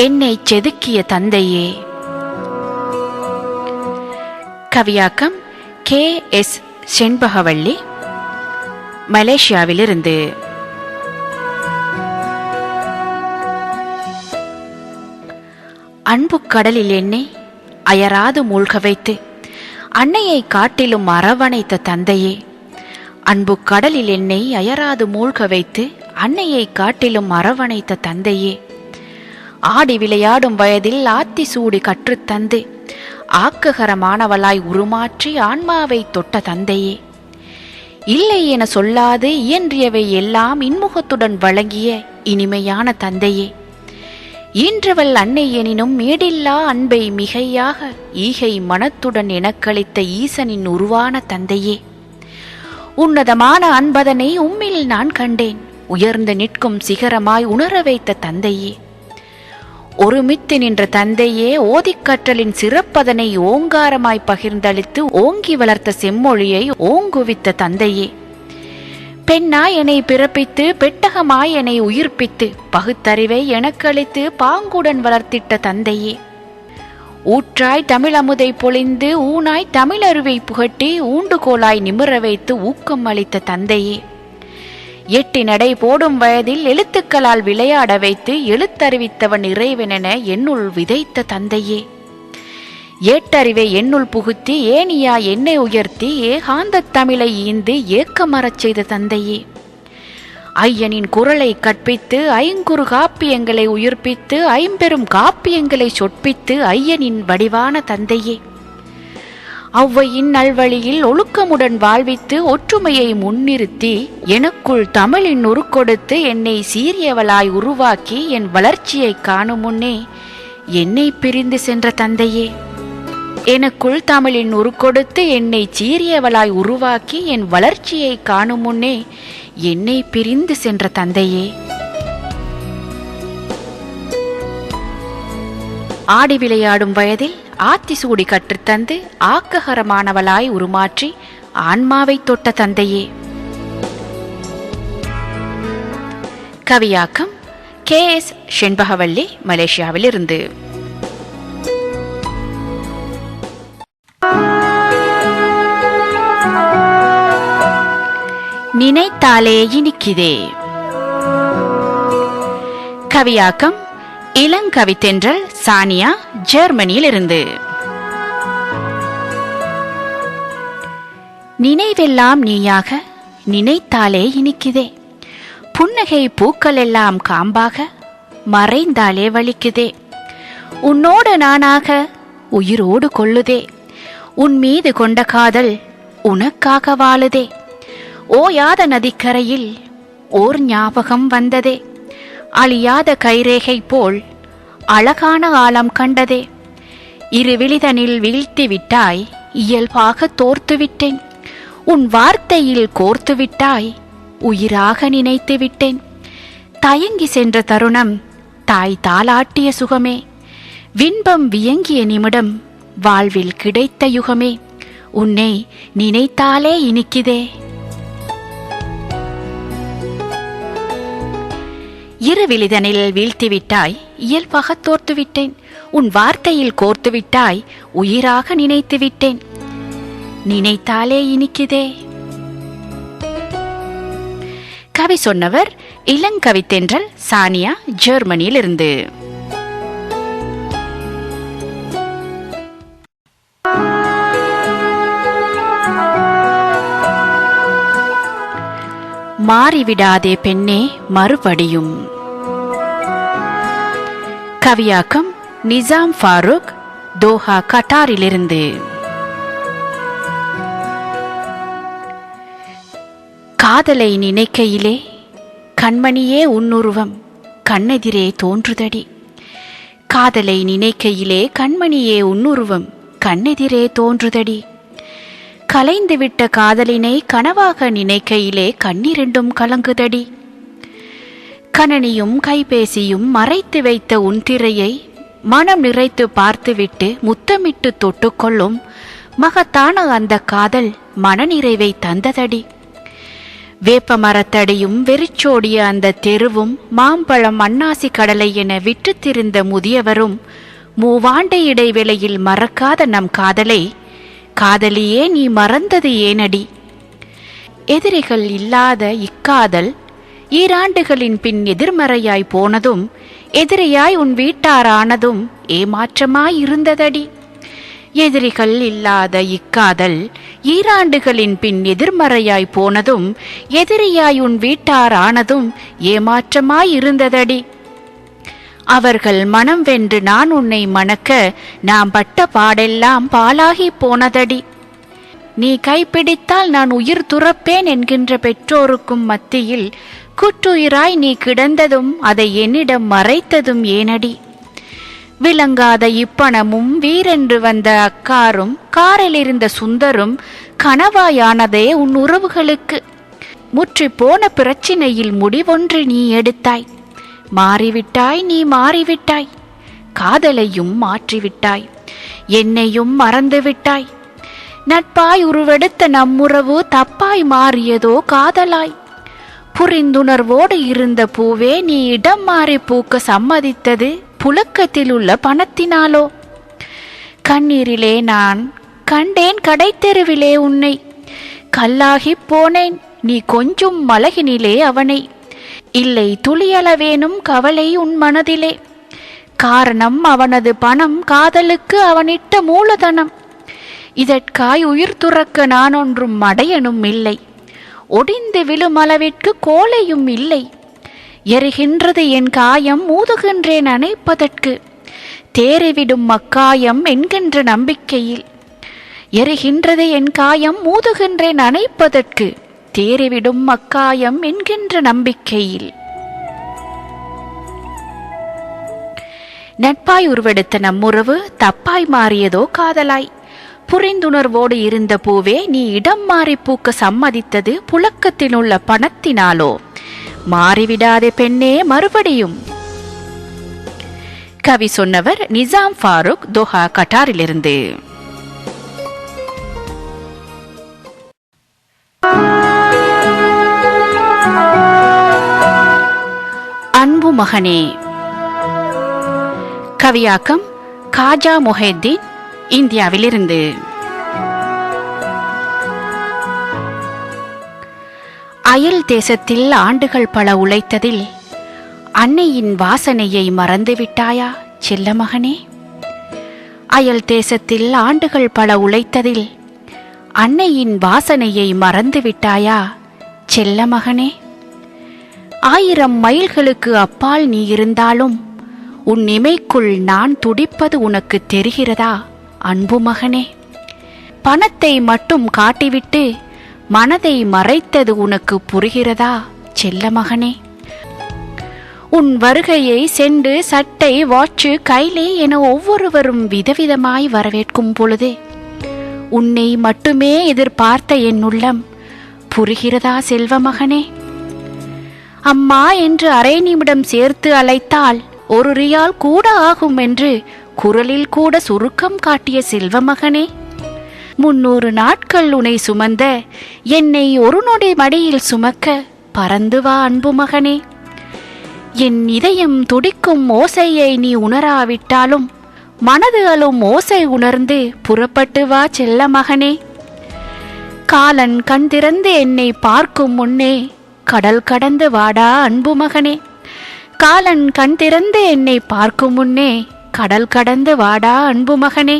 என்னை செதுக்கிய தந்தையே. கவியாக்கம் கே எஸ் செண்பகவள்ளி மலேசியாவிலிருந்து. அன்பு கடலில் என்னை அயராது மூழ்க வைத்து அன்னையை காட்டிலும் அரவணைத்த தந்தையே. அன்பு கடலில் என்னை அயராது மூழ்க வைத்து அன்னையை காட்டிலும் அரவணைத்த தந்தையே. ஆடி விளையாடும் வயதில் ஆத்தி சூடி கற்றுத்தந்து ஆக்ககரமானவளாய் உருமாற்றி ஆன்மாவை தொட்ட தந்தையே. இல்லை என சொல்லாது இயன்றியவை எல்லாம் இன்முகத்துடன் வழங்கிய இனிமையான தந்தையே. ஈன்றவள் அன்னை எனினும் மேடில்லா அன்பை மிகையாக ஈகை மனத்துடன் எனக்களித்த ஈசனின் உருவான தந்தையே. உன்னதமான அன்பதனை உம்மில் நான் கண்டேன் உயர்ந்து நிற்கும் சிகரமாய் உணர வைத்த தந்தையே. ஒருமித்து நின்ற தந்தையே ஓதிக்கற்றலின் சிறப்பதனை ஓங்காரமாய் பகிர்ந்தளித்து ஓங்கி வளர்த்த செம்மொழியை ஓங்குவித்த தந்தையே. பெண்ணாய் என்னை பிறப்பித்து பெட்டகமாய் என்னை உயிர்ப்பித்து பகுத்தறிவை எனக்களித்து பாங்குடன் வளர்த்திட்ட தந்தையே. ஊற்றாய் தமிழமுதை பொழிந்து ஊனாய் தமிழருவை புகட்டி ஊண்டுகோலாய் நிமிர வைத்து ஊக்கம் அளித்த தந்தையே. எட்டி நடை போடும் வயதில் எழுத்துக்களால் விளையாட வைத்து எழுத்தறிவித்தவன் இறைவனென என்னுள் விதைத்த தந்தையே. ஏட்டறிவை என்னுள் புகுத்தி ஏனியா என்னை உயர்த்தி ஏகாந்தத் தமிழை ஈந்து ஏக்கமறச் செய்த தந்தையே. ஐயனின் குரலை கற்பித்து ஐங்குறு காப்பியங்களை உயிர்ப்பித்து ஐம்பெரும் காப்பியங்களை சொற்பித்து ஐயனின் வடிவான தந்தையே. அவ்வையின் நல்வழியில் ஒழுக்கமுடன் வாழ்வித்து ஒற்றுமையை முன்னிறுத்தி எனக்குள் தமிழின் உருக்கொடுத்து என்னை சீரியவளாய் உருவாக்கி என் வளர்ச்சியை காணும் முன்னே என்னை பிரிந்து சென்ற தந்தையே. எனக்குள் தமிழின் உருக்கொடுத்து என்னை சீரியவளாய் உருவாக்கி என் வளர்ச்சியை காணும் முன்னே என்னை பிரிந்து சென்ற தந்தையே. ஆடி விளையாடும் வயதில் ஆத்தி சூடி கற்றுத்தந்து ஆக்ககரமானவளாய் உருமாற்றி ஆன்மாவை தொட்ட தந்தையே. கவியாக்கம் கே எஸ் செண்பகவல்லி மலேசியாவிலிருந்து. நினைத்தாலே இனிக்குதே. கவியாக்கம் இளங்கவித்தென்றல் சானியா ஜெர்மனியில் இருந்து நினைவெல்லாம் நீயாக நினைத்தாலே இனிக்குதே. புன்னகை பூக்கள் எல்லாம் காம்பாக மறைந்தாலே வலிக்குதே. உன்னோடு நானாக உயிரோடு கொள்ளுதே. உன் மீது கொண்ட காதல் உனக்காக வாழுதே. ஓயாத நதிக்கரையில் ஓர் ஞாபகம் வந்ததே. அழியாத கைரேகை போல் அழகான ஆழம் கண்டதே. இரு விழிதனில் வீழ்த்தி விட்டாய் இயல்பாக தோர்த்துவிட்டேன். உன் வார்த்தையில் கோர்த்துவிட்டாய் உயிராக நினைத்து விட்டேன் தயங்கி சென்ற தருணம் தாய் தாளாட்டிய சுகமே. வின்பம் வியங்கிய நிமிடம் வாழ்வில் கிடைத்த யுகமே. உன்னை நினைத்தாலே இனிக்குதே. இருவிழிதனில் வீழ்த்திவிட்டாய் இயல்பாக தோர்த்துவிட்டேன். உன் வார்த்தையில் கோர்த்துவிட்டாய் உயிராக நினைத்து விட்டேன் நினைத்தாலே இனிக்குதே. கவி சொன்னவர் இளங்கவித்தென்றல் சானியா ஜெர்மனியிலிருந்து. மாறிவிடாதே பெண்ணே மறுபடியும். கவியாக்கம் நிசாம் ஃபாரூக் தோஹா கட்டாரிலிருந்து. காதலை நினைக்கையிலே கண்மணியே உன்னுருவம் கண்ணெதிரே தோன்றுதடி. காதலை நினைக்கையிலே கண்மணியே உன்னுருவம் கண்ணெதிரே தோன்றுதடி. கலைந்துவிட்ட காதலினை கனவாக நினைக்கையிலே கண்ணிரண்டும் கலங்குதடி. கணனியும் கைபேசியும் மறைத்து வைத்த உன் திரையை மனம் நிறைத்து பார்த்துவிட்டு முத்தமிட்டு தொட்டுக்கொள்ளும் மகத்தான அந்த காதல் மனநிறைவை தந்ததடி. வேப்ப மரத்தடியும் வெறிச்சோடிய அந்த தெருவும் மாம்பழம் அன்னாசி கடலை என விற்றுத்திருந்த முதியவரும் மூவாண்டு இடைவேளையில் மறக்காத நம் காதலை காதலியே நீ மறந்தது ஏனடி? எதிரிகள் இல்லாத இக்காதல் ஈராண்டுகளின் பின் எதிர்மறையாய் போனதும் எதிரியாய் உன் வீட்டாரானதும் ஏமாற்றமாய் இருந்ததடி. எதிரிகள் இல்லாத இக்காதல் ஈராண்டுகளின் பின் எதிர்மறையாய் போனதும் எதிரியாய் உன் வீட்டாரானதும் ஏமாற்றமாய் இருந்ததடி. அவர்கள் மனம் வென்று நான் உன்னை மணக்க நாம் பட்ட பாடெல்லாம் பாலாகி போனதடி. நீ கைப்பிடித்தால் நான் உயிர் துறப்பேன் என்கின்ற பெற்றோருக்கும் மத்தியில் குற்றுயிராய் நீ கிடந்ததும் அதை என்னிடம் மறைத்ததும் ஏனடி. விளங்காத இப்பணமும் வீரென்று வந்த அக்காரும் காரில் இருந்த சுந்தரும் கனவாயானதே உன் உறவுகளுக்கு. முற்றி போன பிரச்சினையில் முடிவொன்று நீ எடுத்தாய். மாறிவிட்டாய் நீ மாறிவிட்டாய். காதலையும் மாற்றிவிட்டாய். என்னையும் மறந்துவிட்டாய். நட்பாய் உருவெடுத்த நம்முறவு தப்பாய் மாறியதோ காதலாய். புரிந்துணர்வோடு இருந்த பூவே நீ இடம் மாறி பூக்க சம்மதித்தது புழக்கத்தில் உள்ள பணத்தினாலோ. கண்ணீரிலே நான் கண்டேன் கடைத்தெருவிலே உன்னை. கல்லாகிப் போனேன் நீ கொஞ்சம் மலகினிலே அவனை. இல்லை துளியளவேனும் கவலை உன் மனதிலே. காரணம் அவனது பணம் காதலுக்கு அவனிட்ட மூலதனம். இதற்காய் உயிர் துறக்க நான் ஒன்றும் மடையனும் இல்லை. ஒடிந்து விழும் அளவிற்கு கோலையும் இல்லை. எரிகின்றது என் காயம் ஊதுகின்றேன் அணைப்பதற்கு. தேறிவிடும் மக்காயம் என்கின்ற நம்பிக்கையில். எரிகின்றது என் காயம் ஊதுகின்றேன் அணைப்பதற்கு. தேறிவிடும் அக்காயம் என்கின்ற நம்பிக்கையில். நட்பாய் உருவெடுத்த நம்முறவு தப்பாய் மாறியதோ காதலாய். புரிந்துணர்வோடு இருந்த பூவே நீ இடம் மாறி பூக்க சம்மதித்தது புழக்கத்தில் உள்ள பணத்தினாலோ. மாறிவிடாதே பெண்ணே மறுபடியும். கவி சொன்னவர் நிசாம் ஃபாரூக் தோஹா கட்டாரிலிருந்து. மகனே கவியாக்கம் காஜா மொஹேத்தீன் இந்தியாவிலிருந்து. அயல் தேசத்தில் ஆண்டுகள் பல உழைத்ததில் அன்னையின் வாசனையை மறந்துவிட்டாயா செல்ல மகனே அயல் தேசத்தில் ஆண்டுகள் பல உழைத்ததில் அன்னையின் வாசனையை மறந்துவிட்டாயா செல்ல மகனே ஆயிரம் மைல்களுக்கு அப்பால் நீ இருந்தாலும் உன் இமைக்குள் நான் துடிப்பது உனக்கு தெரிகிறதா அன்பு மகனே? பணத்தை மட்டும் காட்டிவிட்டு மனதை மறைத்தது உனக்கு புரிகிறதா செல்ல மகனே? உன் வருகையை சென்று சட்டை வாட்சு கைலே என ஒவ்வொருவரும் விதவிதமாய் வரவேற்கும் பொழுது உன்னை மட்டுமே எதிர்பார்த்த என் உள்ளம் புரிகிறதா செல்வ மகனே? அம்மா என்று அரை நிமிடம் சேர்த்து அழைத்தால் ஒரு ரியால் கூட ஆகும் என்று குரலில் கூட சுருக்கம் காட்டிய செல்வ மகனே. முன்னூறு நாட்கள் உனை சுமந்த என்னை ஒரு நொடி மடியில் சுமக்க பறந்து வா அன்பு மகனே. என் இதயம் துடிக்கும் ஓசையை நீ உணராவிட்டாலும் மனது அழும் ஓசை உணர்ந்து புறப்பட்டு வா செல்ல மகனே. காலன் கண் திறந்து என்னை பார்க்கும் முன்னே கடல் கடந்து வாடா அன்பு மகனே. காலன் கண் திறந்து என்னை பார்க்கும் முன்னே கடல் கடந்து வாடா அன்பு மகனே.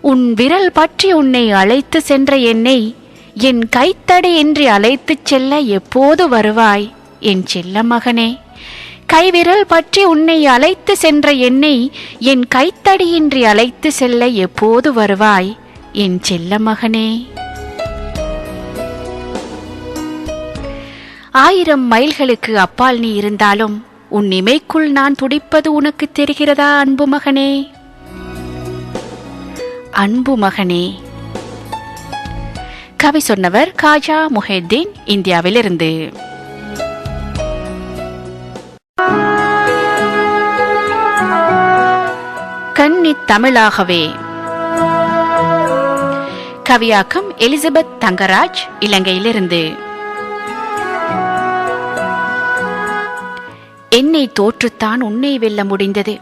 உன் விரல் பற்றி உன்னை அழைத்து சென்ற என்னை என் கைத்தடையின்றி அழைத்துச் செல்ல எப்போது வருவாய் என் செல்ல மகனே. கைவிரல் பற்றி உன்னை அழைத்து சென்ற என்னை என் கைத்தடியின்றி அழைத்து செல்ல எப்போது வருவாய் என் செல்ல மகனே. ஆயிரம் மைல்களுக்கு அப்பால் நீ இருந்தாலும் உன் இமைக்குள் நான் துடிப்பது உனக்கு தெரிகிறதா அன்பு மகனே? அன்பு மகனே கவி சொன்னவர் காஜா முஹெத்தீன் இந்தியாவிலிருந்து. கன்னி தமிழாகவே. கவியாக்கம் எலிசபெத் தங்கராஜ் இலங்கையிலிருந்து. என்னை தோற்றுத்தான் உன்னை வெல்ல முடிந்தது.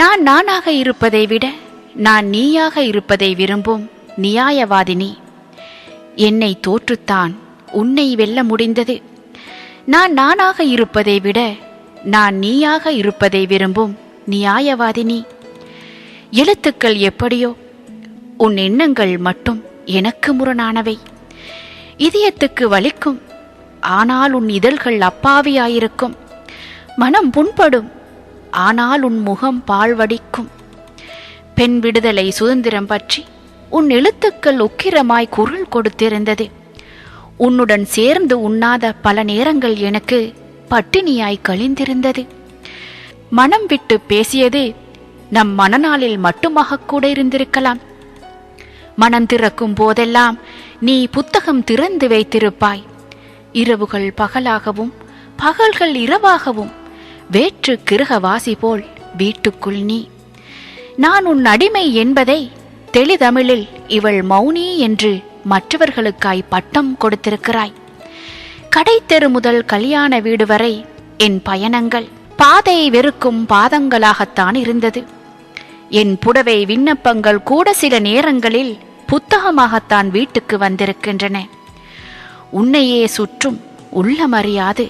நான் நானாக இருப்பதை விட நான் நீயாக இருப்பதை விரும்பும் நியாயவாதினி என்னை தோற்றுத்தான் உன்னை வெல்ல முடிந்தது. நான் நானாக இருப்பதை விட நான் நீயாக இருப்பதை விரும்பும் நியாயவாதினி எழுத்துக்கள் எப்படியோ உன் எண்ணங்கள் மட்டும் எனக்கு முரணானவை. இதயத்துக்கு வலிக்கும் ஆனால் உன் இதழ்கள் அப்பாவியாயிருக்கும். மனம் புண்படும். ஆனால் உன் முகம் பாழ்வடிக்கும். பெண் விடுதலை சுதந்திரம் பற்றி உன் எழுத்துக்கள் உக்கிரமாய் குரல் கொடுத்திருந்தது. உன்னுடன் சேர்ந்து உண்ணாத பல நேரங்கள் எனக்கு பட்டினியாய் கழிந்திருந்தது. மனம் விட்டு பேசியது நம் மனநாளில் மட்டுமாக கூட இருந்திருக்கலாம். மனம் திறக்கும் போதெல்லாம் நீ புத்தகம் திறந்து வைத்திருப்பாய். இரவுகள் பகலாகவும் பகல்கள் இரவாகவும் வேற்று கிருகவாசி போல் வீட்டுக்குள் நீ. நான் உன் அடிமை என்பதை தெளிதமிழில் இவள் மௌனி என்று மற்றவர்களுக்காய் பட்டம் கொடுத்திருக்கிறாய். கடை தெரு முதல் கல்யாண வீடு வரை என் பயணங்கள் பாதை வெறுக்கும் பாதங்களாகத்தான் இருந்தது. என் புடவை விண்ணப்பங்கள் கூட சில நேரங்களில் புத்தகமாகத்தான் வீட்டுக்கு வந்திருக்கின்றன. உன்னையே சுற்றும் உள்ளமறியாது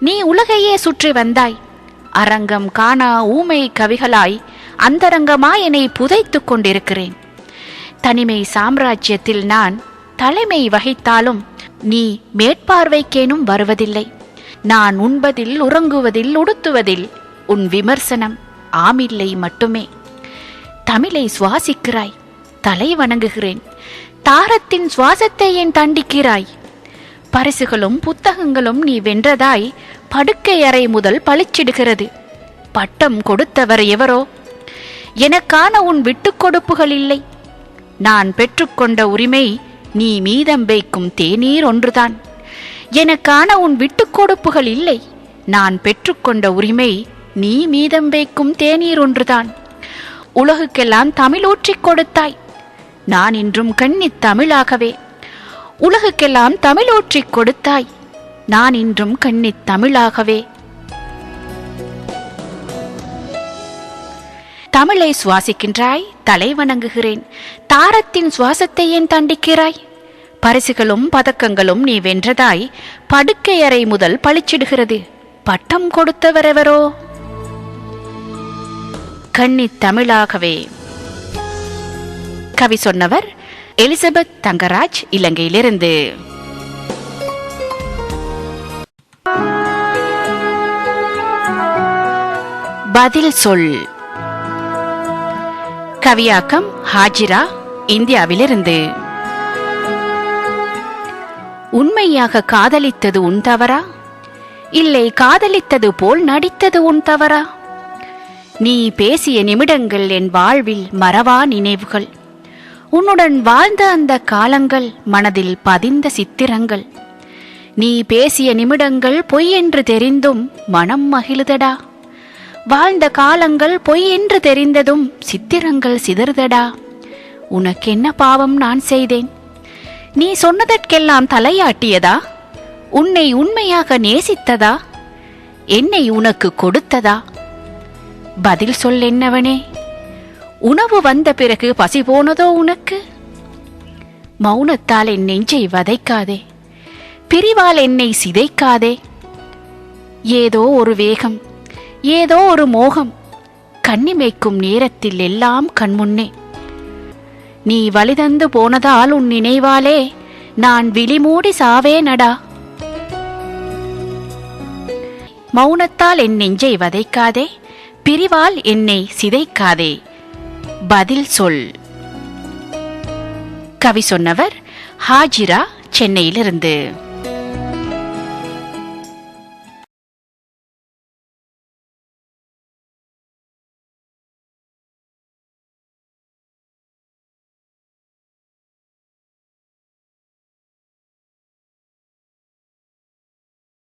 நீ உலகையே சுற்றி வந்தாய். அரங்கம் காணா ஊமை கவிகளாய் அந்தரங்கமாய் என்னை புதைத்துக் கொண்டிருக்கிறேன். தனிமை சாம்ராஜ்யத்தில் நான் தலைமை வகித்தாலும் நீ மேற்பார்வைக்கேனும் வருவதில்லை. நான் உண்பதில் உறங்குவதில் உடுத்துவதில் உன் விமர்சனம் ஆமில்லை மட்டுமே. தமிழை சுவாசிக்கிறாய் தலை வணங்குகிறேன். தாரத்தின் சுவாசத்தை ஏன் தண்டிக்கிறாய்? பரிசுகளும் புத்தகங்களும் நீ வென்றதாய் படுக்கை அறை முதல் பளிச்சிடுகிறது. பட்டம் கொடுத்தவர் எவரோ? எனக்கான உன் விட்டுக்கொடுப்புகள் இல்லை. நான் பெற்றுக்கொண்ட உரிமை நீ மீதம் வைக்கும் தேநீர் ஒன்றுதான். எனக்கான உன் விட்டுக்கொடுப்புகள் இல்லை. நான் பெற்றுக்கொண்ட உரிமை நீ மீதம் வைக்கும் தேநீர் ஒன்றுதான். உலகுக்கெல்லாம் தமிழூற்றிக் கொடுத்தாய். நான் இன்றும் கண்ணி தமிழாகவே. உலகுக்கெல்லாம் தமிழூற்றிக் கொடுத்தாய். நான் இன்றும் கண்ணித் தமிழாகவே. தமிழை சுவாசிக்கின்றாய் தலை வணங்குகிறேன். தாரத்தின் சுவாசத்தை ஏன் தண்டிக்கிறாய்? பரிசுகளும் பதக்கங்களும் நீ வென்றதாய் படுக்கையறை முதல் பளிச்சிடுகிறது. பட்டம் கொடுத்தவரெவரோ? கன்னித் தமிழாகவே. கவி சொன்னவர் எலிசபெத் தங்கராஜ் இலங்கையிலிருந்து. பதில் சொல். கவியாக்கம் ஹாஜிரா இந்தியாவிலிருந்து. உண்மையாக காதலித்தது உன் தவறா? இல்லை காதலித்தது போல் நடித்தது உன் தவறா? நீ பேசிய நிமிடங்கள் என் வாழ்வில் மறவா நினைவுகள். உன்னுடன் வாழ்ந்த அந்த காலங்கள் மனதில் பதிந்த சித்திரங்கள். நீ பேசிய நிமிடங்கள் பொய் என்று தெரிந்தும் மனம் மகிழுதடா வாழ்ந்த காலங்கள் பொய் என்று தெரிந்ததும் சித்திரங்கள் சிதறுதடா. உனக்கென்ன பாவம் நான் செய்தேன்? நீ சொன்னதற்கெல்லாம் தலையாட்டியதா? உன்னை உண்மையாக நேசித்ததா? என்னை உனக்கு கொடுத்ததா? பதில் சொல் என்னவனே. உணவு வந்த பிறகு பசி போனதோ உனக்கு? மௌனத்தால் என் நெஞ்சை வதைக்காதே. பிரிவால் என்னை சிதைக்காதே. ஏதோ ஒரு வேகம் ஏதோ ஒரு மோகம் கண்ணிமைக்கும் நேரத்தில் எல்லாம் கண்முன்னே. நீ வழிதந்து போனதால் உன் நினைவாலே நான் விழிமூடி சாவேனடா. மௌனத்தால் என் நெஞ்சை வதைக்காதே பிரிவால் என்னை சிதைக்காதே. பதில் சொல். கவி சொன்னவர் ஹாஜிரா சென்னையிலிருந்து.